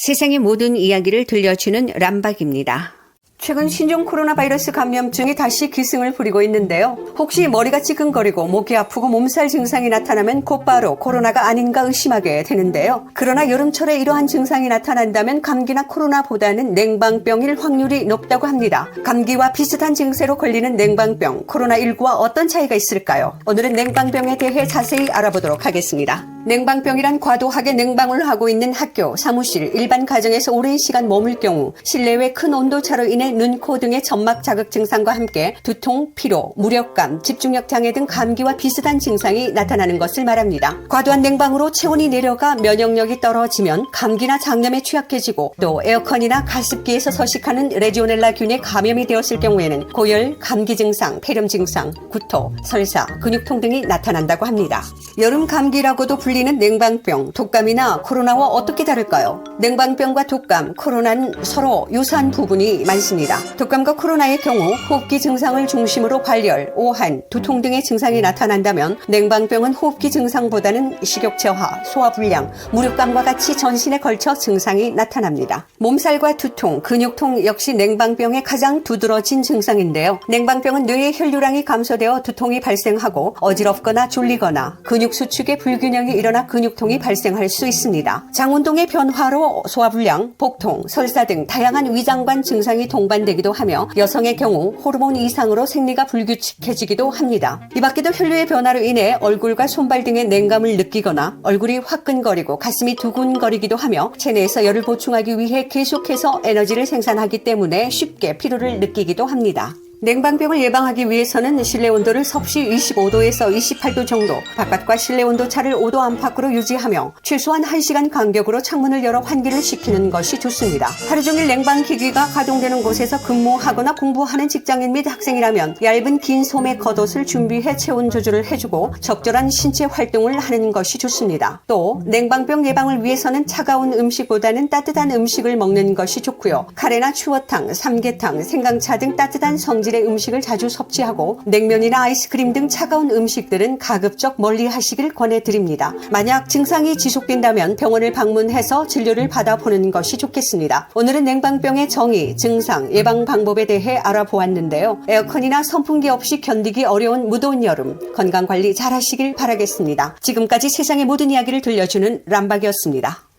세상의 모든 이야기를 들려주는 람박입니다. 최근 신종 코로나 바이러스 감염증이 다시 기승을 부리고 있는데요. 혹시 머리가 찌근거리고 목이 아프고 몸살 증상이 나타나면 곧바로 코로나가 아닌가 의심하게 되는데요. 그러나 여름철에 이러한 증상이 나타난다면 감기나 코로나보다는 냉방병일 확률이 높다고 합니다. 감기와 비슷한 증세로 걸리는 냉방병, 코로나19와 어떤 차이가 있을까요? 오늘은 냉방병에 대해 자세히 알아보도록 하겠습니다. 냉방병이란 과도하게 냉방을 하고 있는 학교, 사무실, 일반 가정에서 오랜 시간 머물 경우 실내외 큰 온도차로 인해 눈, 코 등의 점막 자극 증상과 함께 두통, 피로, 무력감, 집중력 장애 등 감기와 비슷한 증상이 나타나는 것을 말합니다. 과도한 냉방으로 체온이 내려가 면역력이 떨어지면 감기나 장염에 취약해지고 또 에어컨이나 가습기에서 서식하는 레지오넬라 균에 감염이 되었을 경우에는 고열, 감기 증상, 폐렴 증상, 구토, 설사, 근육통 등이 나타난다고 합니다. 여름 감기라고도 불 리는 냉방병, 독감이나 코로나와 어떻게 다를까요? 냉방병과 독감, 코로나는 서로 유사한 부분이 많습니다. 독감과 코로나의 경우 호흡기 증상을 중심으로 관열, 오한, 두통 등의 증상이 나타난다면 냉방병은 호흡기 증상보다는 식욕저하, 소화불량, 무력감과 같이 전신에 걸쳐 증상이 나타납니다. 몸살과 두통, 근육통 역시 냉방병의 가장 두드러진 증상인데요. 냉방병은 뇌의 혈류량이 감소되어 두통이 발생하고 어지럽거나 졸리거나 근육 수축의 불균형이 일어나 근육통이 발생할 수 있습니다. 장운동의 변화로 소화불량, 복통, 설사 등 다양한 위장관 증상이 동반되기도 하며 여성의 경우 호르몬 이상으로 생리가 불규칙해지기도 합니다. 이 밖에도 혈류의 변화로 인해 얼굴과 손발 등의 냉감을 느끼거나 얼굴이 화끈거리고 가슴이 두근거리기도 하며 체내에서 열을 보충하기 위해 계속해서 에너지를 생산하기 때문에 쉽게 피로를 느끼기도 합니다. 냉방병을 예방하기 위해서는 실내 온도를 섭씨 25도에서 28도 정도, 바깥과 실내 온도 차를 5도 안팎으로 유지하며 최소한 1시간 간격으로 창문을 열어 환기를 시키는 것이 좋습니다. 하루 종일 냉방 기기가 가동되는 곳에서 근무하거나 공부하는 직장인 및 학생이라면 얇은 긴 소매 겉옷을 준비해 체온 조절을 해주고 적절한 신체 활동을 하는 것이 좋습니다. 또 냉방병 예방을 위해서는 차가운 음식보다는 따뜻한 음식을 먹는 것이 좋고요. 카레나 추어탕, 삼계탕, 생강차 등 따뜻한 성 질의 음식을 자주 섭취하고 냉면이나 아이스크림 등 차가운 음식들은 가급적 멀리 하시길 권해드립니다. 만약 증상이 지속된다면 병원을 방문해서 진료를 받아보는 것이 좋겠습니다. 오늘은 냉방병의 정의, 증상, 예방 방법에 대해 알아보았는데요. 에어컨이나 선풍기 없이 견디기 어려운 무더운 여름 건강 관리 잘 하시길 바라겠습니다. 지금까지 세상의 모든 이야기를 들려주는 람박이었습니다.